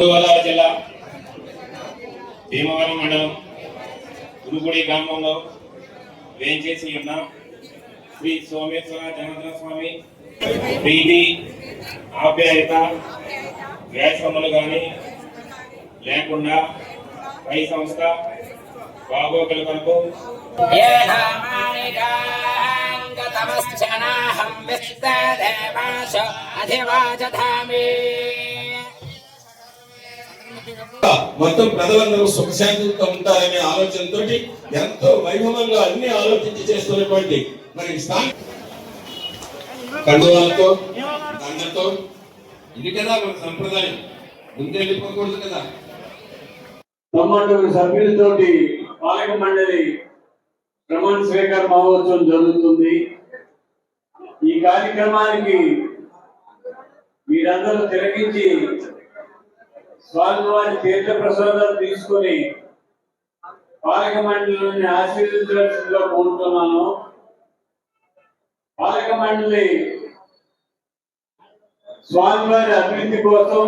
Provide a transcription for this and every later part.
గోదావరి జిల్లా భీమవరం మండలం గురుగుడి గ్రామంలో వేంచేసి ఉన్నాం? శ్రీ సోమేశ్వర జనార్దన స్వామి ప్రీతి ఆప్యాయత వేషములు కానీ లేకుండా పై సంస్థ బాగోగుల కొరకు ఏనామానిగాంగతమశ్చనాహం మొత్తం ప్రజలందరూ సుఖశాంతులతో ఉంటారనే ఆలోచనతో ఎంతో వైభవంగా అన్ని ఆలోచించి చేస్తున్నటువంటి మరి స్థానిక కండువాలతో దండతో ఇది కదా మన సంప్రదాయం. ముందే వెళ్ళిపోకూడదు కదా. తొమ్మండుగురు సభ్యులతోటి పాలక మండలి ప్రమాణ స్వీకార మహోత్సవం జరుగుతుంది. ఈ కార్యక్రమానికి మీరందరూ తిలకించి స్వామివారి తీర్థ ప్రసాదాలు తీసుకొని పాలక మండలిని ఆశీర్వదించాల్సిందిగా కోరుతున్నాను. పాలక మండలి స్వామివారి అభివృద్ధి కోసం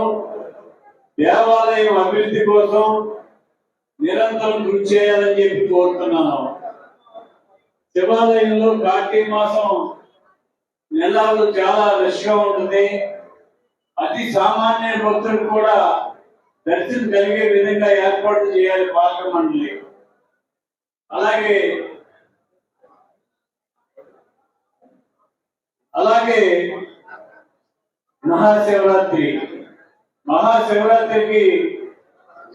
దేవాలయం అభివృద్ధి కోసం నిరంతరం కృషి చేయాలని చెప్పి కోరుతున్నాను. శివాలయంలో కార్తీక మాసం నెలలు చాలా రష్గా ఉంటుంది. అతి సామాన్య భక్తులు కూడా దర్శనం కలిగే విధంగా ఏర్పాటు చేయాలి పాలక మండలి. అలాగే అలాగే మహాశివరాత్రి. మహాశివరాత్రికి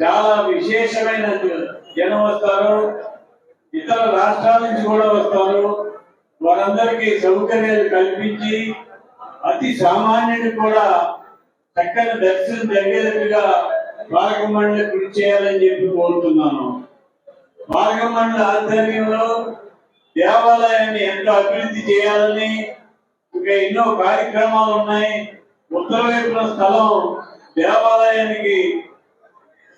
చాలా విశేషమైన జనం వస్తారు. ఇతర రాష్ట్రాల నుంచి కూడా వస్తారు. వారందరికీ సౌకర్యాలు కల్పించి అతి సామాన్యుడు కూడా చక్కని దర్శనం జరిగేటట్టుగా పాలక కృషి చేయాలని చెప్పి కోరుతున్నాను. పాలక ఆధ్వర్యంలో దేవాలయాన్ని ఎంతో అభివృద్ధి చేయాలని ఇంకా ఎన్నో కార్యక్రమాలు ఉన్నాయి. ఉత్తర వైపున స్థలం దేవాలయానికి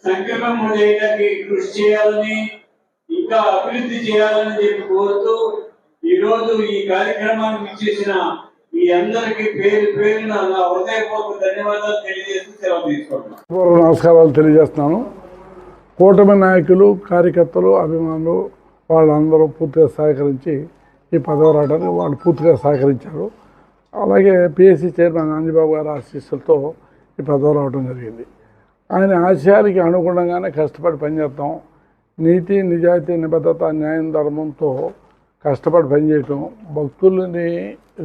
సంకల్పం చేయడానికి కృషి చేయాలని ఇంకా అభివృద్ధి చేయాలని చెప్పి కోరుతూ ఈరోజు ఈ కార్యక్రమానికి ఇచ్చేసిన మీ అందరికీ పేరు పేరున నా హృదయపూర్వక ధన్యవాదాలు సెలవు తీసుకుంటున్నాను. పూర్వ నమస్కారాలు తెలియజేస్తున్నాను. కూటమి నాయకులు కార్యకర్తలు అభిమానులు వాళ్ళందరూ పూర్తిగా సహకరించి ఈ పదవి రావడానికి వాళ్ళు పూర్తిగా సహకరించారు. అలాగే పిఎస్సి చైర్మన్ ఆంజబాబు గారి ఆశీస్సులతో ఈ పదవి రావడం జరిగింది. ఆయన ఆశయానికి అనుగుణంగానే కష్టపడి పనిచేస్తాం. నీతి నిజాయితీ నిబద్ధత న్యాయం ధర్మంతో కష్టపడి పనిచేయటం భక్తులని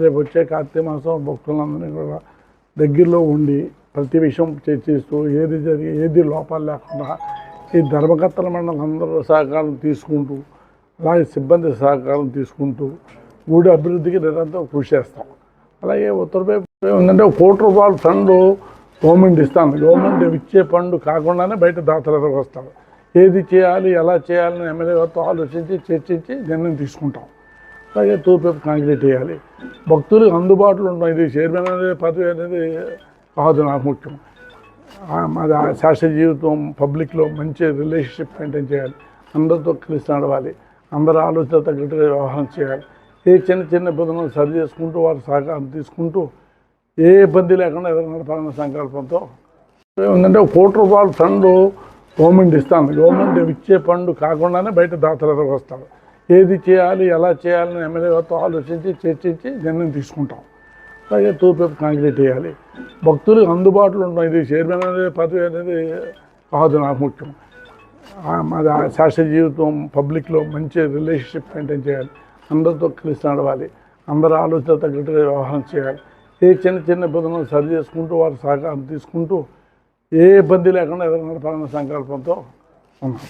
రేపు వచ్చే కార్తీక మాసం భక్తులందరినీ కూడా దగ్గరలో ఉండి ప్రతి విషయం చర్చిస్తూ ఏది జరిగి ఏది లోపాలు లేకుండా ఈ ధర్మకర్తల మండలం అందరూ సహకారం తీసుకుంటూ అలాగే సిబ్బంది సహకారం తీసుకుంటూ గుడి అభివృద్ధికి నిరంతరం కృషి చేస్తాం. అలాగే ఉత్తర వైపు ఏంటంటే కోటి రూపాయల ఫండ్ గవర్నమెంట్ ఇస్తాను. గవర్నమెంట్ ఇచ్చే ఫండ్ కాకుండానే బయట దాతల దగ్గరకు ఏది చేయాలి ఎలా చేయాలని ఎమ్మెల్యే గారితో ఆలోచించి చర్చించి నిర్ణయం తీసుకుంటాం. అలాగే తూర్పు కాంక్రీట్ వేయాలి. భక్తులకు అందుబాటులో ఉంటాం ఇది చైర్మన్ అనేది పదవి అనేది కాదు నాకు ముఖ్యం. మాది శాస్త్ర జీవితం పబ్లిక్లో మంచి రిలేషన్షిప్ మెయింటైన్ చేయాలి. అందరితో కలిసి నడవాలి. అందరి ఆలోచన తగ్గట్టుగా వ్యవహారం చేయాలి. ఏ చిన్న చిన్న ఇబ్బందులను సరి చేసుకుంటూ వారి సహకారం తీసుకుంటూ ఏ ఇబ్బంది లేకుండా ఎదురు నడపాలన్న సంకల్పంతో. ఏంటంటే కోటి రూపాయల ఫండ్ గవర్నమెంట్ ఇస్తాను గవర్నమెంట్ ఇచ్చే ఫండ్ కాకుండానే బయట దాతల వస్తారు. ఏది చేయాలి ఎలా చేయాలని ఎమ్మెల్యే గారితో ఆలోచించి చర్చించి నిర్ణయం తీసుకుంటాం. అలాగే తూర్పు కాంక్రీట్ వేయాలి. భక్తులకు అందుబాటులో ఉంటాం ఇది చైర్మన్ అనేది పదవి అనేది కాదు నాకు ముఖ్యం. మాది శాస్త్ర జీవితం పబ్లిక్లో మంచి రిలేషన్షిప్ మెయింటైన్ చేయాలి. అందరితో కలిసి నడవాలి. అందరి ఆలోచన తగ్గట్టుగా వ్యవహారం చేయాలి. ఏ చిన్న చిన్న ఇబ్బందులను సరి చేసుకుంటూ వారి సహకారం తీసుకుంటూ ఏ ఇబ్బంది లేకుండా ఎదురు నడపాలన్న సంకల్పంతో ఉన్నాం.